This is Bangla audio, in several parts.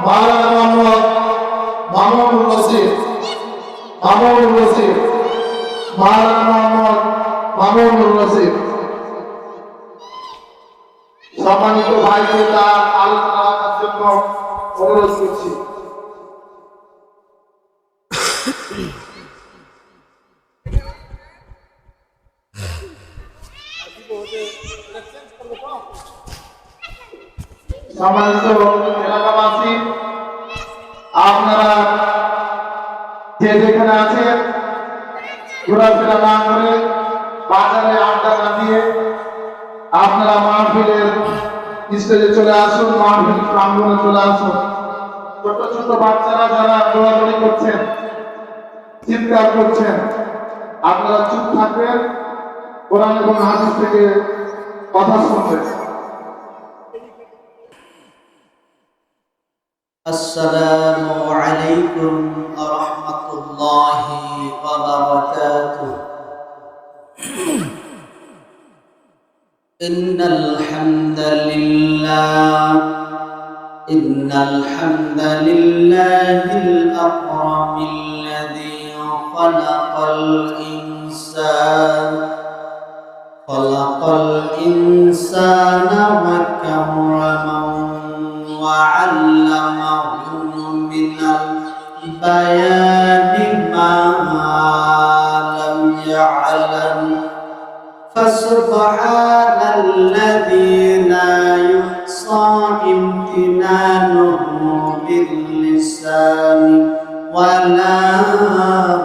মাওলানা মোহাম্মদ মামুনুর রশিদ মামুনুর রশিদ মাওলানা মোহাম্মদ মামুনুর রশিদ সম্মানিত ভাইকে তার আলোচনা রাখার জন্য অনুরোধ করছি স্টেজে চলে আসুন প্রাঙ্গনে চলে আসো। ছোট ছোট বাচ্চারা যারা দৌড়াদৌড়ি করছেন, চিৎকার করছেন, আপনারা চুপ থাকবেন, কোরআন এবং হাদিস থেকে কথা শুনবেন। আসসালামু আলাইকুম ওয়া রাহমাতুল্লাহি ওয়া বারাকাতুহু। ইন্নাল إن الحمد لله الأكرم الذي خلق الإنسان خلق الإنسان وكرمه وعلمه من البيان ما لم يعلم. فسبحان الذي امتنانه باللسان ولا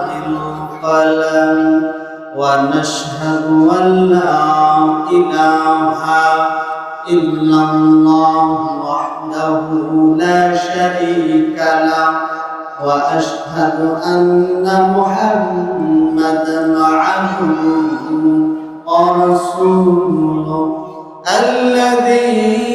بالقلم ونشهد أن لا إله إلا الله وحده لا شريك له وأشهد أن محمدا عبده ورسوله الذي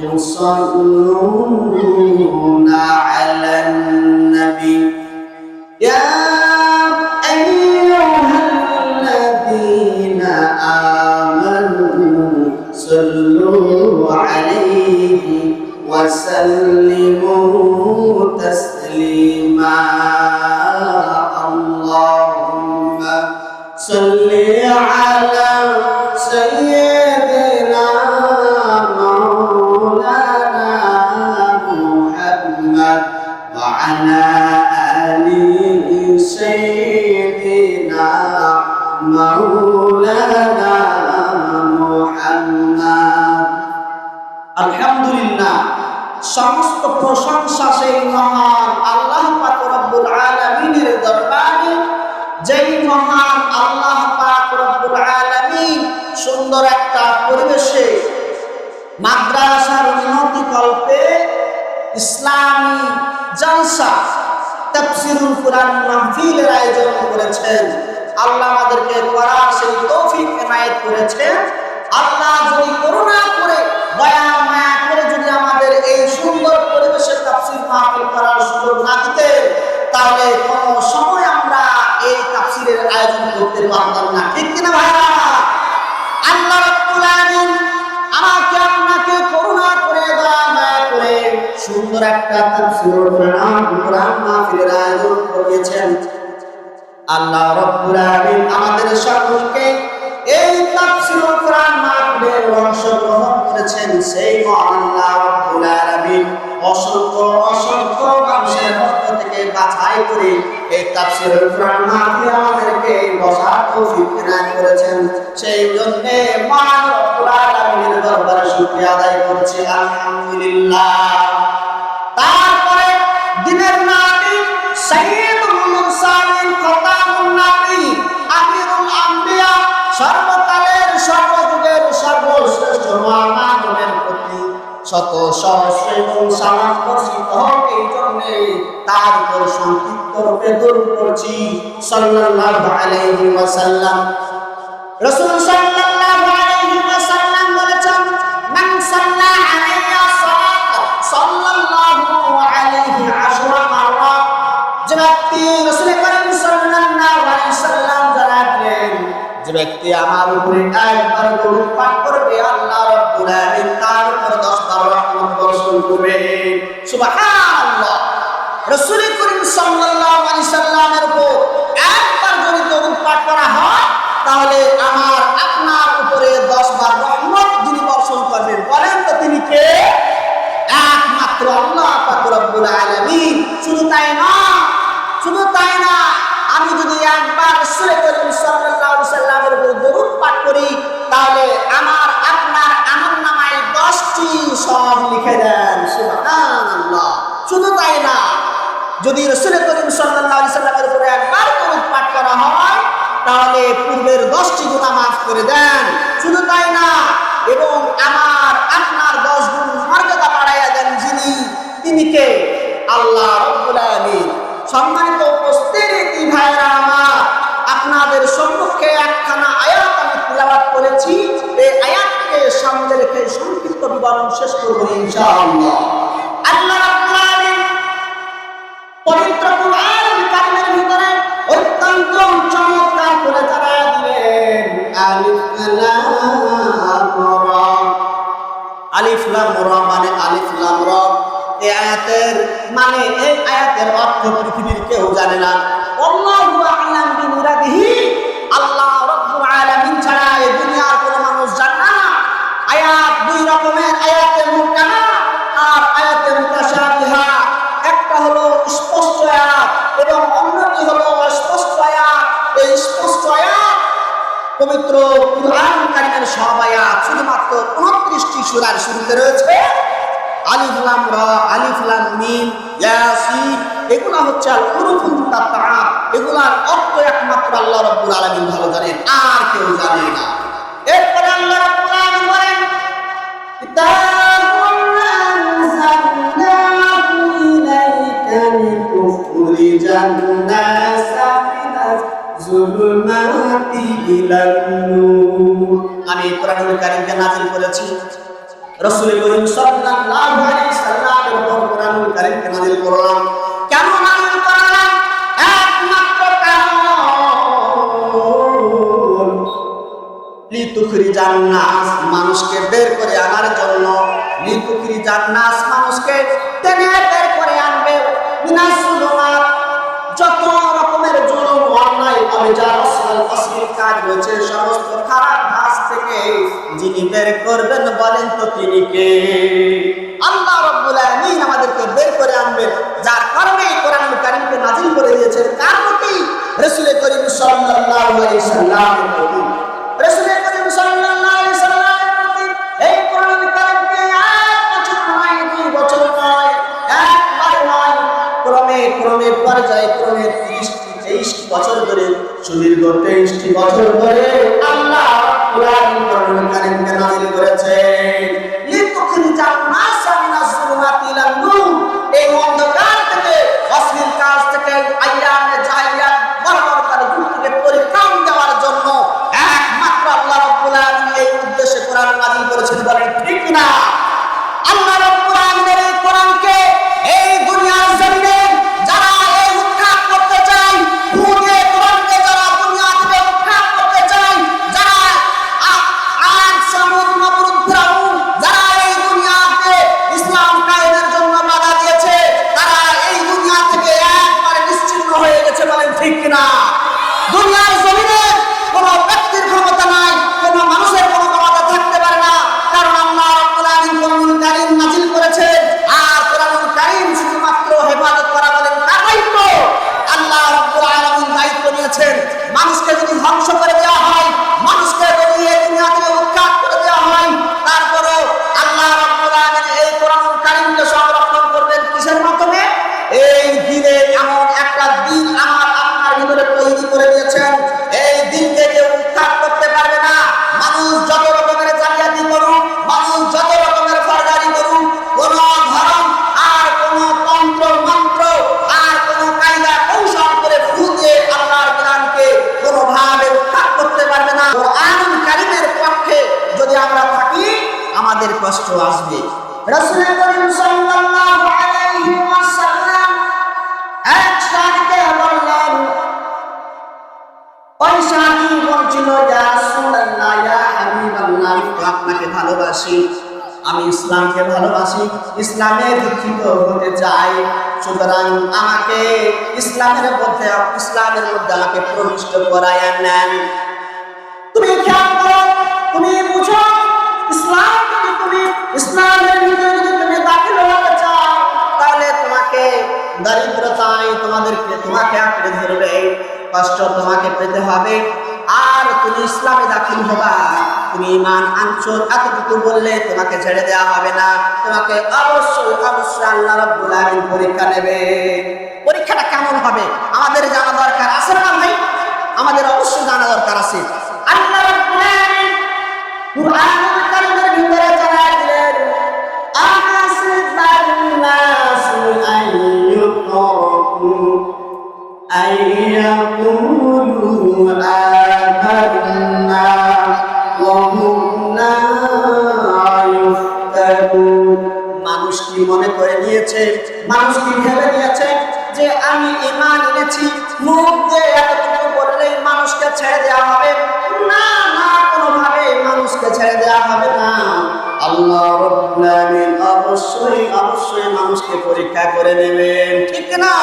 يصلون على النبي. يا আলহামদুলিল্লাহ সমস্ত প্রশংসা সেই মহান আল্লাহ পাক রব্বুল আলামিনের দরবারে। যেই মহান আল্লাহ পাক রব্বুল আলামিন সুন্দর একটা পরিবেশে মাদ্রাসার উন্নতি কল্পে ইসলামী জলসা তাফসিরুল কোরআন মাহফিলের আয়োজন করেছেন। আল্লাহ আমাদেরকে করার সেই তৌফিক এনায়েত করেছেন। আল্লাহ যদি করুণা করে দয়া তাহলে কোনো সময় আমরা এই তাফসিরের আয়োজন করতে পারতাম না। ঠিক কিনা ভাইরা আল্লাহ রাব্বুল আলামিন আমাকে আপনাকে করুণা করে, দয়া করে সুন্দর একটা কোরআন মাহফিলের আয়োজন করেছেন। আল্লাহ রাব্বুল আলামিন আমাদের সকলকে এই তাফসীরুল কোরআন মাহফিলের করেছেন। সেই মহান আল্লাহ রাব্বুল আলামিন অসংখ্য বাছাই করে এই তাফসীরুল কোরআন মাহফিলে আমাদেরকে বসার তৌফিক এনায়েত করেছেন। সেই জন্য মহান রব্বুল আলামিনের দরবারে শুকরিয়া আদায় করছি। আলহামদুলিল্লাহ। তারপরে দিনের নাবি সাইয়্যিদুল মুরসালিন, খতামুন নবী আমিরুল আম্বিয়া, সর্বকালের সর্বযুগের সর্বশ্রেষ্ঠ মানবের প্রতি শত সহস্র তার উপর সংক্ষিপ্ত রূপে দরুদ করছি সাল্লাল্লাহু আলাইহি ওয়াসাল্লাম। রাসূল সাল্লাল্লাহু আলাইহি ওয়াসাল্লাম বলেছেন, মান সাল্লা আলাইয়া সালাত, সাল্লাল্লাহু আলাইহি আশরা মাররাত যে ব্যক্তি রাসূল করিম সাল্লাল্লাহু আলাইহি সাল্লাম জানালেন, যে ব্যক্তি আমার উপরে একবার দরুদ পাঠ করবে, আল্লাহ রাব্বুল আলামিন তার উপর 10 বার রহমত বর্ষণ করবে সুবহানাল্লাহ রাসূল করিম সাল্লাল্লাহু আলাইহি সাল্লামের উপর একবার যদি দরুদ পাঠ করা হয়, তাহলে আমার আপনার উপরে 10 বার রহমত যিনি বর্ষণ করবেন। বলেন তো তিনি কে? একমাত্র আল্লাহ পাক রব্বুল আলামিন। শুধু তাই না, শুধু তাই না, আমি যদি একবার রাসূল করিম আলাইহি সাল্লামের উপর দরুদ পাঠ করি, তাহলে আমার আপনার আমল নামায় 10টি সব লিখে দেন। সুবহানাল্লাহ। শুধু তাই না যদি রসুল করিম সাল্লামের উপরে একবার দরুদ পাঠ করা হয়, তাহলে পূর্বের দশটি গুনাহ মাফ করে দেন। শুধু তাই না, এবং আমার, আপনার দশ গুণ মর্যাদা বাড়াইয়া দেন যিনি, তিনি কে? আল্লাহ সম্মানিত উপস্থিতি ভাইরা আমার, আপনাদের সম্মুখে একখানা আয়াত আমি তিলাওয়াত করেছি। এই আয়াতকে সামনে রেখে সংক্ষিপ্ত বিবরণ শেষ করব ইনশাআল্লাহ। আল্লাহ পবিত্র কুরআন কারিমের ভিতরে অত্যন্ত চমৎকার করে তারা দিলেন, আলিফ লাম রা। আলিফ লাম রা মানে আলিফ লাম রা। এই আয়াতের মানে এই আয়াতের অর্থ পৃথিবীর কেউ জানে না। আল্লাহু পবিত্র কুরআন কারিমের সব আয়াত শুধুমাত্র 29টি সূরার শুরুতে রয়েছে। আলিফ লাম রা, আলিফ লাম মিম, ইয়াসিন, এগুলা হচ্ছে আল মুকাত্তাআ এগুলার অর্থ একমাত্র আল্লাহ রাব্বুল আলামিন ভালো জানেন, আর কেউ জানে না। এরপরে আল্লাহ রাব্বুল আলামিন বলেন ইলাইকা আমি করেছি। মানুষকে বের করে আনার জন্য। লিতুখরিজান নাস মানুষকে টেনে বের করে আনবে। অশ্লীল অশ্লীল কাজ রয়েছে সমস্ত খারাপ কাজ থেকে যিনি বের করবেন বলেন তো তিনি কে? আল্লাহ আমাদেরকে বের করে আনবেন। যার কারণে কোরআন করে দিয়েছেন। কার প্রতি? এই কোরআন কারীমকে ক্রমে ক্রমে পর্যায়ে ক্রমে বছর ধরে সুদীর্ঘ তেইশটি বছর ধরে আল্লাহ কোরআন করেছেন। ভালোবাসি। আমি ইসলামকে ভালোবাসি, ইসলামে দীক্ষিত হতে চাই। সুতরাং আমাকে ইসলামের মধ্যে ইসলামের মধ্যে আমাকে প্রবিষ্ট করায় নেন। তুমি খেয়াল করো, তুমি বুঝো, ইসলাম যদি তুমি ইসলামের ভিতরে যদি তুমি দাখিল হতে চাও, তাহলে তোমাকে দারিদ্রতায় তোমাদেরকে, তোমাকে আঁকড়ে ধরবে, কষ্ট তোমাকে পেতে হবে। আর তুমি ইসলামে দাখিল হবা। তুমি ইমান আনছো, এতটুকু বললে তোমাকে ছেড়ে দেওয়া হবে না। তোমাকে অবশ্যই অবশ্যই আল্লাহ রাব্বুল আলামিন পরীক্ষা নেবে। পরীক্ষাটা কেমন হবে? আমাদের জানা দরকার আছে না ভাই আমাদের অবশ্যই জানা দরকার আছে। আল্লাহ রাব্বুল আলামিন কুরআনুল কারীমের ভিতরে জানাই দিলেন আইয়ুতরাকু আইয়াকুলু নেবেন ঠিক না?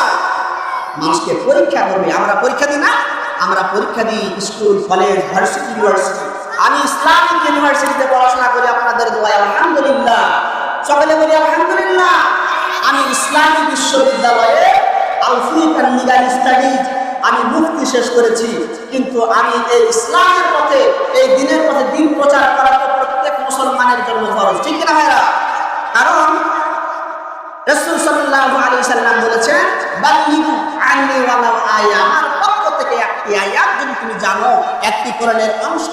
মানুষকে পরীক্ষা করবে। আমরা পরীক্ষা দিই না? আমরা পরীক্ষা দিই স্কুল, কলেজ, ভার্সিটি, ইউনিভার্সিটি। আমি ইসলামিক ইউনিভার্সিটিতে পড়াশোনা করি। আপনাদের দোয়ায় আলহামদুলিল্লাহ। সকলে বলি আলহামদুলিল্লাহ। আমি ইসলামী বিশ্ববিদ্যালয়ে আলফিকান লিগাল স্টাডিজ আমি মুক্তি শেষ করেছি। কিন্তু আমি এই ইসলামের পথে, এই দিনের পথে দিন প্রচার করা তো প্রত্যেক মুসলমানের জন্য ফরজ। ঠিক না ভাইরা? কারণ রাসূল সাল্লাল্লাহু আলাইহি সাল্লাম বলেছেন, বাল্লিগু আন্নি ওয়ালাউ আয়া আমার পক্ষ থেকে একটি আয়াত যদি তুমি জানো, একটি কোরআনের অংশ,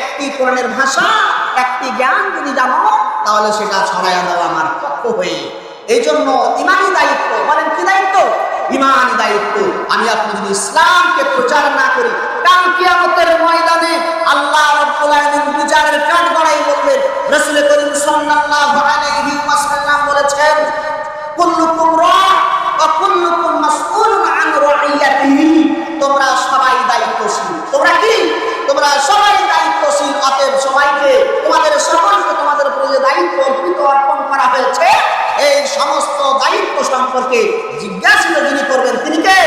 একটি কোরআনের ভাষা, একটি জ্ঞান যদি জানো, তাহলে সেটা ছড়াইয়া দাও আমার পক্ষ হয়ে। এই জন্য ইমানি দায়িত্ব। বলেন কি দায়িত্ব? ইমানি দায়িত্ব। আমি আপনি যদি ইসলামকে প্রচার না করি, কাল কিয়ামতের ময়দানে আল্লাহ রাব্বুল আলামিন বিচারের কাঠ গড়াই বলবেন রাসূল করিম সাল্লাল্লাহু আলাইহি ওয়াসাল্লাম বলেছেন কুল্লুকুম রা ওয়া কুল্লুকুম মাসউলুন আন রাইয়াতিহি। তোমরা সবাই দায়িত্বশীল। তোমরা কি? তোমরা সবাই দায়িত্বশীল। অতএব সবাইকে, তোমাদের সকলকে তোমাদের উপরে যে দায়িত্ব অর্পিত, অর্পণ করা হয়েছে, এই সমস্ত দায়িত্ব সম্পর্কে জিজ্ঞাসিত যিনি করবেন, তিনি কে?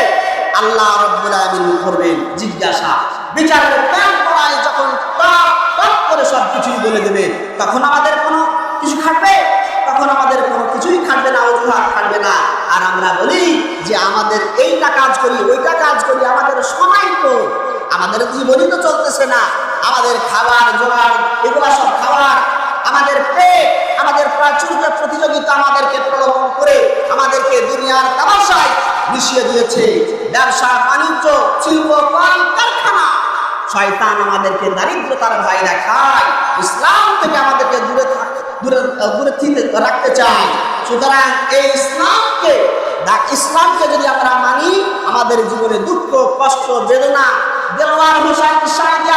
আল্লাহ রব্বুল আলামিন করবেন জিজ্ঞাসা। বিচারের প্যান করায় যখন টপ টপ সব কিছুই বলে দেবে, তখন আমাদের কোনো কিছু খাটবে তখন আমাদের কোনো কিছুই খাটবে না অজুহাত খাটবে না আর আমরা বলি যে আমাদের এইটা কাজ করি, ওইটা কাজ করি, আমাদের সময় তো, আমাদের জীবনই তো চলতেছে না। আমাদের খাবার, জোগাড়, এগুলা সব খাবার আমাদের পেট, আমাদের প্রাচুর্য প্রতিযোগিতা আমাদেরকে প্রলোভন করে, আমাদেরকে দুনিয়ার তামাশায় মিশিয়ে দিয়েছে। ব্যবসা, বাণিজ্য, শিল্প কারখানা, শয়তান আমাদেরকে দারিদ্রতার ভয় দেখায়। ইসলাম থেকে আমাদেরকে দূরে দূরে দূরে রাখতে চায়। সুতরাং এই ইসলামকে ইসলামকে যদি আমরা মানি, আমাদের জীবনে দুঃখ, কষ্ট, বেদনা দেলোয়ার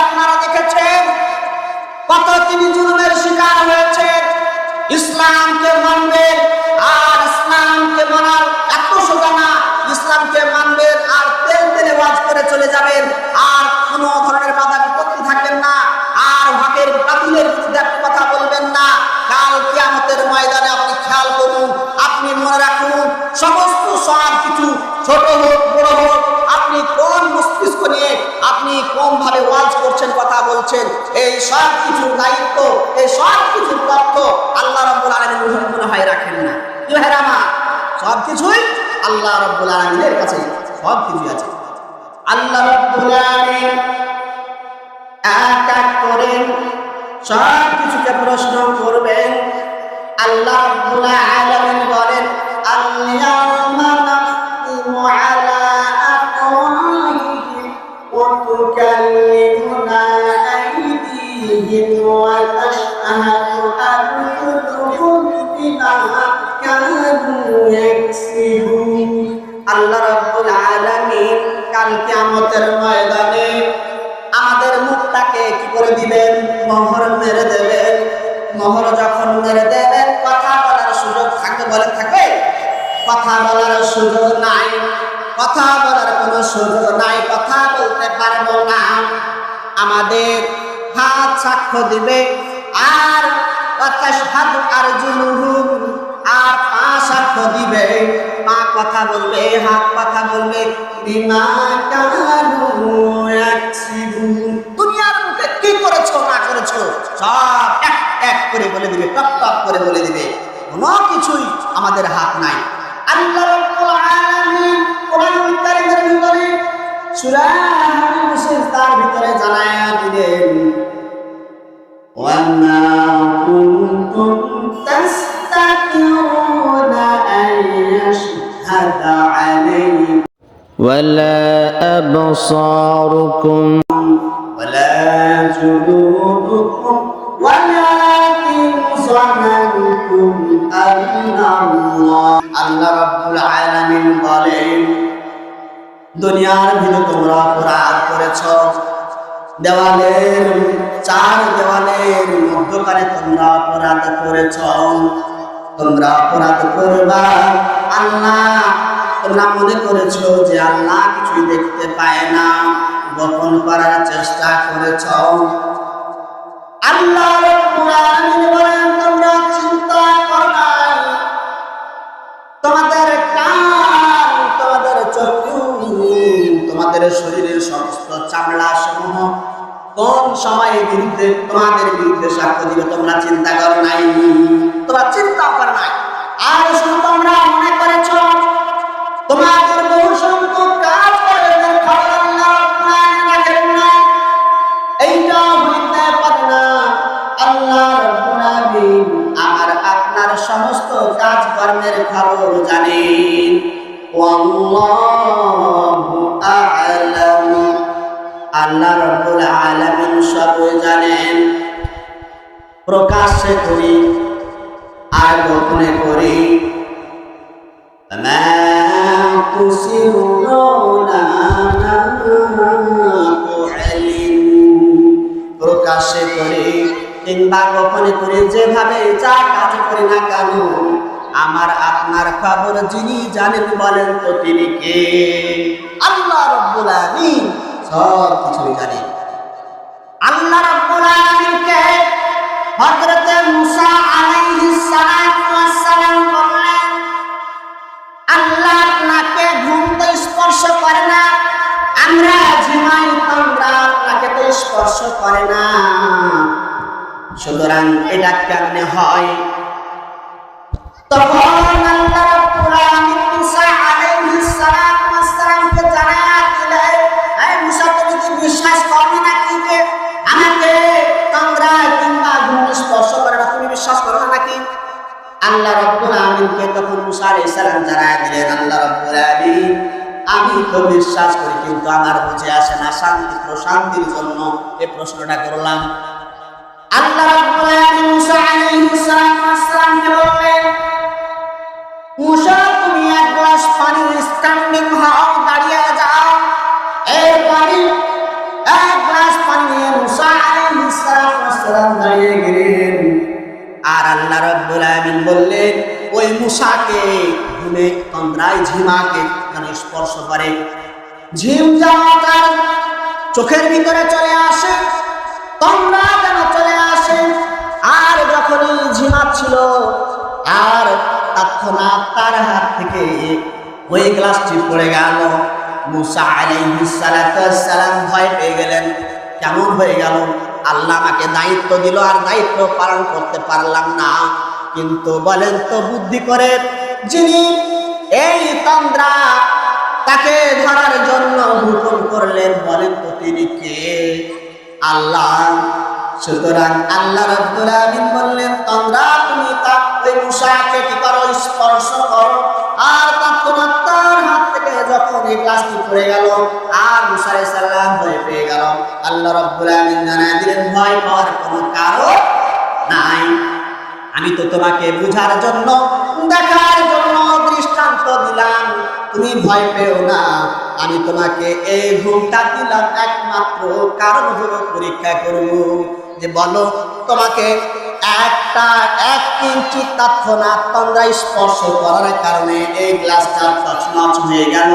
আপনারা দেখেছেন কত তিনি জুলুমের শিকার হয়েছে ইসলামকে মানবেন, আর ইসলামকে মানার এত সোজা না ইসলামকে মানবেন, আর তেল তেলে ওয়াজ করে চলে যাবেন, আর কোনো ধরনের ছোট হোক, বড় হোক, আপনি কোন মস্তিষ্ক নিয়ে আপনি কোন ভাবে ওয়াজ করছেন কথা বলছেন? এই সব কিছুর দায়িত্ব, এই সব কিছুর তথ্য আল্লাহ রাব্বুল আলামিন মনে হয় রাখেন না। কি ভাইরা সব কিছুই আল্লাহ রাব্বুল আলামিনের কাছে সব কিছুই আছে। আল্লাহ রাব্বুল আলামিন এক এক করে সব কিছুকে প্রশ্ন করবেন। আল্লাহ রাব্বুল আলামিন বলেন আল-ইয়াওমা দিবেন মোহর মেরে দেবেন মোহর যখন মেরে দেবেন কথা বলার সুযোগ থাকবে বলে থাকবে? কথা বলার সুযোগ নাই। কথা বলার কোনো সুযোগ নাই। কথা বলতে পারব না। আমাদের হাত সাক্ষ্য দিবে। আর তাশহাদু আরজুলুহুম আর পা সাক্ষ্য দিবে। পা কথা বলবে, হাত কথা বলবে। বিমা কানু করেছো না করেছো সব এক এক করে বলে দিবে টপ টপ করে বলে দিবে কোনো কিছুই আমাদের হাত নাই আল্লাহ রাব্বুল আলামিন কোরআন কারীমের ভিতরে সূরা হামিদ তার ভিতরে জানায়া দিলেন وما كنتم تستطيعون أن يشهد عليكم ولا أبصاركم ولا جلودكم ولكن ظننتم أن الله আল্লাহ রাব্বুল আলামিন বলেন দুনিয়ার ভিতরে তোমরা অপরাধ করেছ দেওয়ালের চার দেওয়ালের মধ্যখানে তোমরা অপরাধ করেছ তোমরা অপরাধ করবা আল্লাহ তোমরা মনে করেছো যে আল্লাহ কিছুই দেখতে পায় না গোপন করার চেষ্টা করেছ? আল্লাহ তোমাদের কান, তোমাদের শরীরের সমস্ত চামড়া সমূহ কোন সময়ে বিরুদ্ধে তোমাদের বিরুদ্ধে সাক্ষ্য দিবে? তোমরা চিন্তা করো নাই। তোমরা চিন্তা প্রকাশ করি, আর গোপনে করি। করি, কিংবা গোপনে যেভাবে যা কাজ করি না কেন, আমার আপনার খবর যিনি জানেন বলেন তো তিনি কে? আল্লাহ রব্বুল আমিন সব কিছু জানেন। তো স্পর্শ করে না, আমরা নাকে তো স্পর্শ করে না। সুতরাং এটা কেমনে হয়? তখন বিশ্বাস করি, কিন্তু আমার বুঝে আসে না শান্তি, প্রশান্তির জন্য এই প্রশ্নটা করলাম। আল্লাহ তুমি এক গ্লাস স্ট্যান্ডিং দাঁড়িয়ে যাও। এই পানি, এক গ্লাস পানি মুসা দাঁড়িয়ে গেলেন। আর আল্লাহ রব্বুল বললেন, ওই মুসাকে ঘুমে তন্দ্রায় ঝিমাকে স্পর্শ করে ঝিম চোখের ভিতরে চলে আসে তন্দ্রা কেন চলে আসে? আর যখনই ঝিমাচ্ছিল আর তৎক্ষণাৎ তার হাত থেকে ওই গ্লাসটি পড়ে গেল। মুসা আলাইহিস সালাম ভয় পেয়ে গেলেন। কেমন হয়ে গেল? আল্লাহ আমাকে দায়িত্ব দিল, আর দায়িত্ব পালন করতে পারলাম না। কিন্তু বলেন তো বুদ্ধি করে, যিনি এই তন্দ্রা তাকে ধরার জন্য হুকুম করলেন তিনি কে? আল্লাহ। সুতরাং আল্লাহ রাব্বুল আলামিন বললেন, তোমরা তুমি তা ওই মুসাকে কি করো? স্পর্শ করো। আর তৎক্ষণাৎ তার হাত থেকে যখন এই গ্লাসটি পড়ে গেল, আর মুসা সালাম ভয় পেয়ে গেল। আল্লাহ রাব্বুল আলামিন জানায় দিলেন, ভয় পাওয়ার কোনো কারণ নাই। আমি তো তোমাকে বুঝার জন্য দেখার দিলাম, তুমি ভয় পেও না। আমি তোমাকে এই ঘুমটা দিলাম একমাত্র কারণ হলো পরীক্ষা করব। যে বলো, তোমাকে একটা এক ইঞ্চি তৎক্ষণাৎ তন্দ্রা স্পর্শ করার কারণে এই গ্লাসটা তছনছ হয়ে গেল।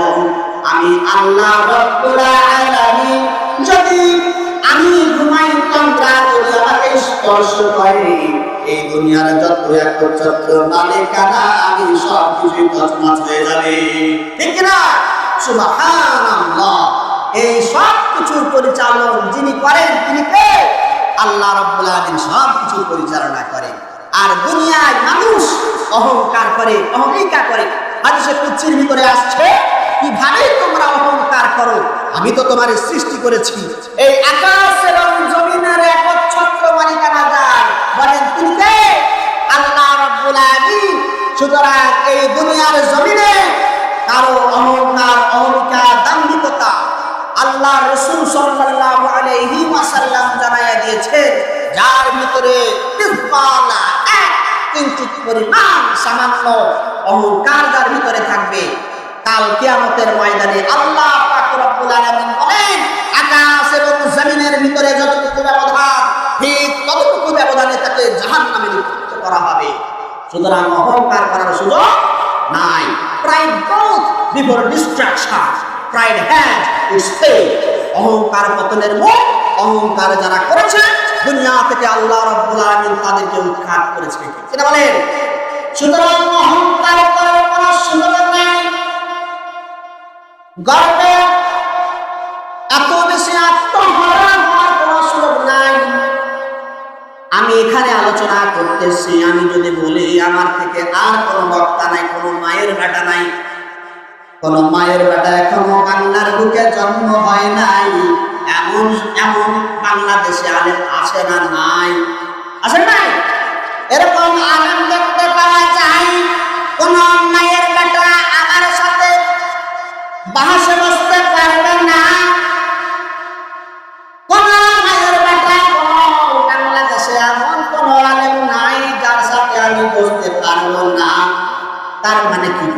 আমি আল্লাহ রব্বুল যদি আমি ঘুমাই তন্দ্রা যদি আমাকে স্পর্শ করে এই দুনিয়ার যত এক একচ্ছত্র মালিকানা আমি সব কিছুই তছনছ হয়ে যাবে। ঠিক না এই সব কিছুর পরিচালন যিনি করেন, তিনি কে? আল্লাহ রাব্বুল আলামিন সব কিছু পরিচালনা করেন। আর দুনিয়ায় মানুষ অহংকার করে অহমিকা করে। হাদিসে কুচ্ছির ভিতরে আসছে, কীভাবে তোমরা অহংকার করো? আমি তো তোমার সৃষ্টি করেছি। এই আকাশ এবং জমিনের একচ্ছত্র মালিকানা যার বলেন তিনি কে আল্লাহ সুতরাং এই দুনিয়ার জমিনে কারও অহংকার অহমিকা দাম্ভিকতা আল্লাহ রসুল সাল্লাল্লাহু আলাইহি ওয়াসাল্লাম জানায়া দিয়েছেন, যার ভিতরে তিফালা এক কিঞ্চিত পরিমাণ সামান্য অহংকার যার ভিতরে থাকবে। কাল কিয়ামতের ময়দানে আল্লাহ পাক রব্বুল আলামিন বলেন সুতরাং অহংকার করার সুযোগ নাই। Pride growth before destruction pride has its fall অহংকার পতনের মুখ, অহংকার যারা করেছে, দুনিয়া থেকে আল্লাহ রাব্বুল আলামিন তাদেরকে উৎখাত করেছে। সেটা বলেন। সুতরাং অহংকার করার কোনো সুযোগ নাই। গর্বে এত বেশি আত্মহরা আমি এখানে আলোচনা করতেছি। আমি যদি বলি, আমার থেকে আর কোনো বক্তা নাই, কোনো মায়ের বেটা নাই। কোন মায়ের বেটা এখনও বাংলার বুকে জন্ম হয় নাই। এমন এমন বাংলাদেশে আলেম আসে না নাই? আসে নাই? এরকম আলেম দেখতে পাওয়া যায়। কোন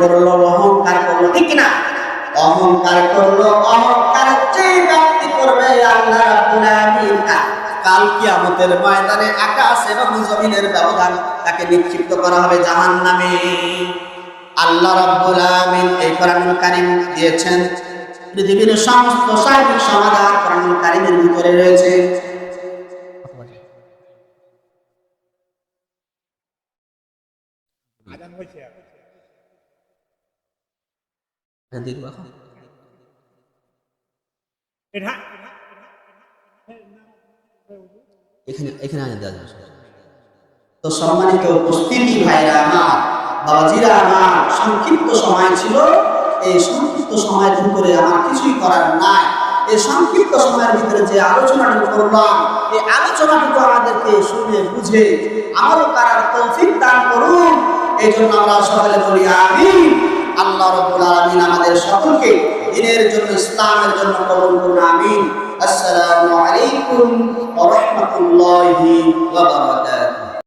করল অহংকার করল, ঠিক না অহংকার করল, অহংকার যে ব্যক্তি করবে ময়দানে আকাশ এবং জমিনের ব্যবধান তাকে নিক্ষিপ্ত করা হবে আল্লাহ এই দিয়েছেন। পৃথিবীর সমস্ত সার্বিক সমাধান ভিতরে রয়েছে। এখানে এখানে দেওয়া তো সম্মানিত উপস্থিতি ভাইরা আমার বাবাজিরা আমার সংক্ষিপ্ত সময় ছিল এই সংক্ষিপ্ত সময়ের ভিতরে আমার কিছুই করার নাই এই সংক্ষিপ্ত সময়ের ভিতরে যে আলোচনাটুকু করলাম এই আলোচনাটুকু আমাদেরকে শুনে বুঝে আমারও করার তৌফিক দান করুন এই জন্য আমরা সকলে বলি আমিন আল্লাহ রব্বুল আলামিন আমাদের সকলকে দিনের জন্য, ইসলামের জন্য কবুল করুন, আমিন। আসসালামু আলাইকুম ওয়া রাহমাতুল্লাহি ওয়া বারাকাতুহু।